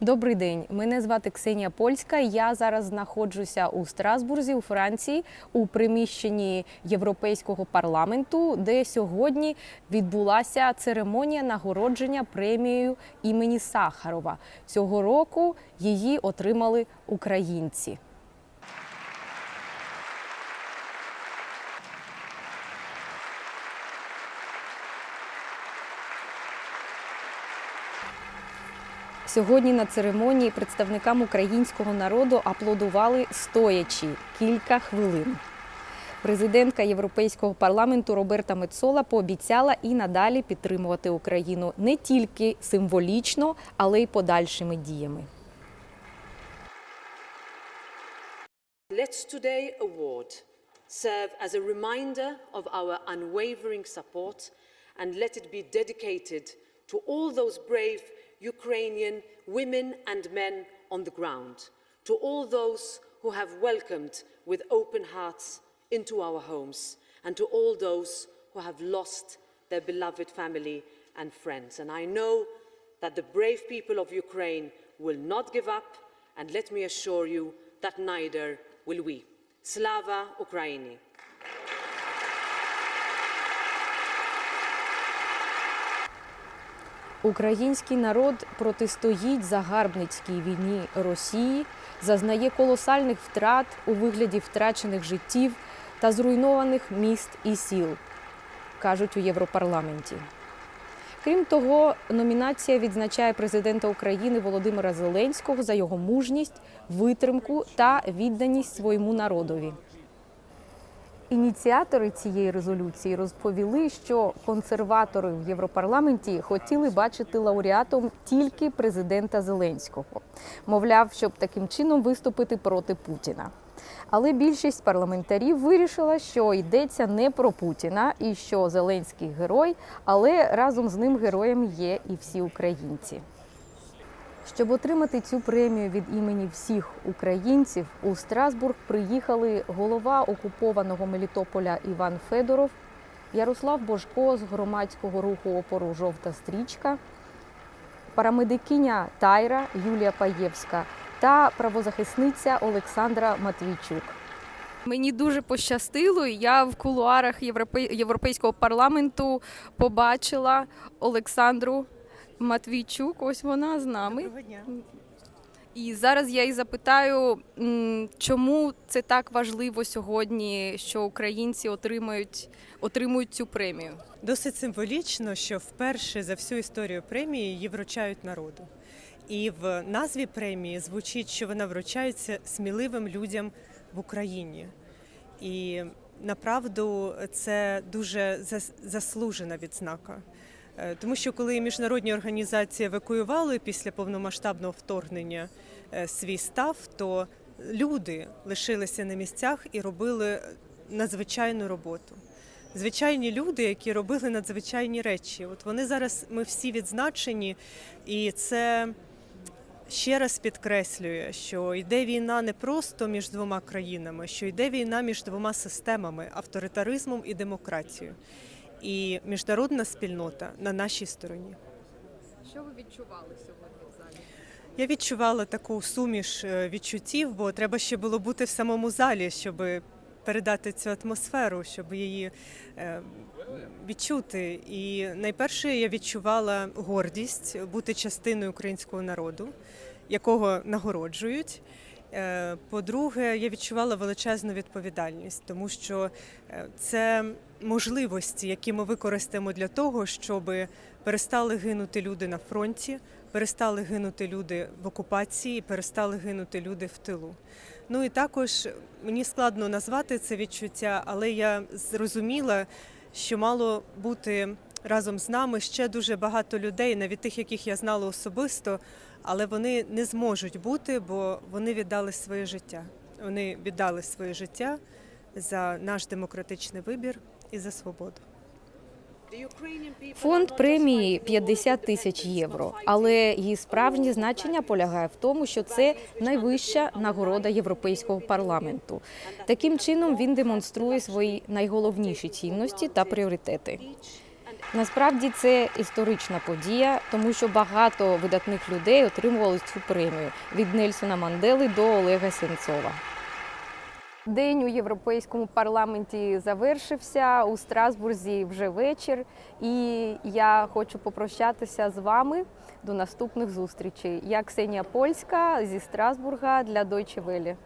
Добрий день, мене звати Ксенія Польська. Я зараз знаходжуся у Страсбурзі, у Франції, у приміщенні Європейського парламенту, де сьогодні відбулася церемонія нагородження премією імені Сахарова. Цього року її отримали українці. Сьогодні на церемонії представникам українського народу аплодували стоячи кілька хвилин. Президентка Європейського парламенту Роберта Мецола пообіцяла і надалі підтримувати Україну не тільки символічно, але й подальшими діями. Let's today award serve as a reminder of our unwavering support and let it be dedicated to all those brave Ukrainian women and men on the ground, to all those who have welcomed with open hearts into our homes, and to all those who have lost their beloved family and friends. And I know that the brave people of Ukraine will not give up, and let me assure you that neither will we. Slava Ukraini! Український народ протистоїть загарбницькій війні Росії, зазнає колосальних втрат у вигляді втрачених життів та зруйнованих міст і сіл, кажуть у Європарламенті. Крім того, номінація відзначає президента України Володимира Зеленського за його мужність, витримку та відданість своєму народові. Ініціатори цієї резолюції розповіли, що консерватори в Європарламенті хотіли бачити лауреатом тільки президента Зеленського, мовляв, щоб таким чином виступити проти Путіна. Але більшість парламентарів вирішила, що йдеться не про Путіна і що Зеленський герой, але разом з ним героєм є і всі українці. Щоб отримати цю премію від імені всіх українців, у Страсбург приїхали голова окупованого Мелітополя Іван Федоров, Ярослав Божко з громадського руху опору Жовта стрічка, парамедикиня Тайра Юлія Паєвська та правозахисниця Олександра Матвійчук. Мені дуже пощастило. Я в кулуарах Європейського парламенту побачила Олександру Матвійчук. Ось вона з нами. Доброго дня. І зараз я і запитаю, чому це так важливо сьогодні, що українці отримають, отримують цю премію. Досить символічно, що вперше за всю історію премії її вручають народу. І в назві премії звучить, що вона вручається сміливим людям в Україні. І направду це дуже заслужена відзнака. Е, Тому що коли міжнародні організації евакуювали після повномасштабного вторгнення е, свій став, то люди лишилися на місцях і робили надзвичайну роботу. Звичайні люди, які робили надзвичайні речі. От вони зараз ми всі відзначені, і це ще раз підкреслює, що йде війна не просто між двома країнами, що йде війна між двома системами авторитаризмом і демократією. І міжнародна спільнота на нашій стороні. Що ви відчували сьогодні в залі? Я відчувала таку суміш е, відчуттів, бо треба ще було бути в самому залі, щоб передати цю атмосферу, щоб її е, відчути. І найперше я відчувала гордість бути частиною українського народу, якого нагороджують. Е, По-друге, я відчувала величезну відповідальність, тому що е, це можливості, які ми використаємо для того, щоб перестали гинути люди на фронті, перестали гинути люди в окупації, перестали гинути люди в тилу. Ну і також мені складно назвати це відчуття, але я зрозуміла, що мало бути разом з нами ще дуже багато людей, навіть тих, яких я знала особисто, але вони не зможуть бути, бо вони віддали своє життя. Вони віддали своє життя за наш демократичний вибір і за свободу. Фонд премії 50 тисяч євро, але її справжнє значення полягає в тому, що це найвища нагорода Європейського парламенту. Таким чином він демонструє свої найголовніші цінності та пріоритети. Насправді це історична подія, тому що багато видатних людей отримували цю премію від Нельсона Мандели до Олега Сенцова. День у Європейському парламенті завершився у Страсбурзі вже вечір, і я хочу попрощатися з вами до наступних зустрічей. Я Ксенія Польська зі Страсбурга для Deutsche Welle.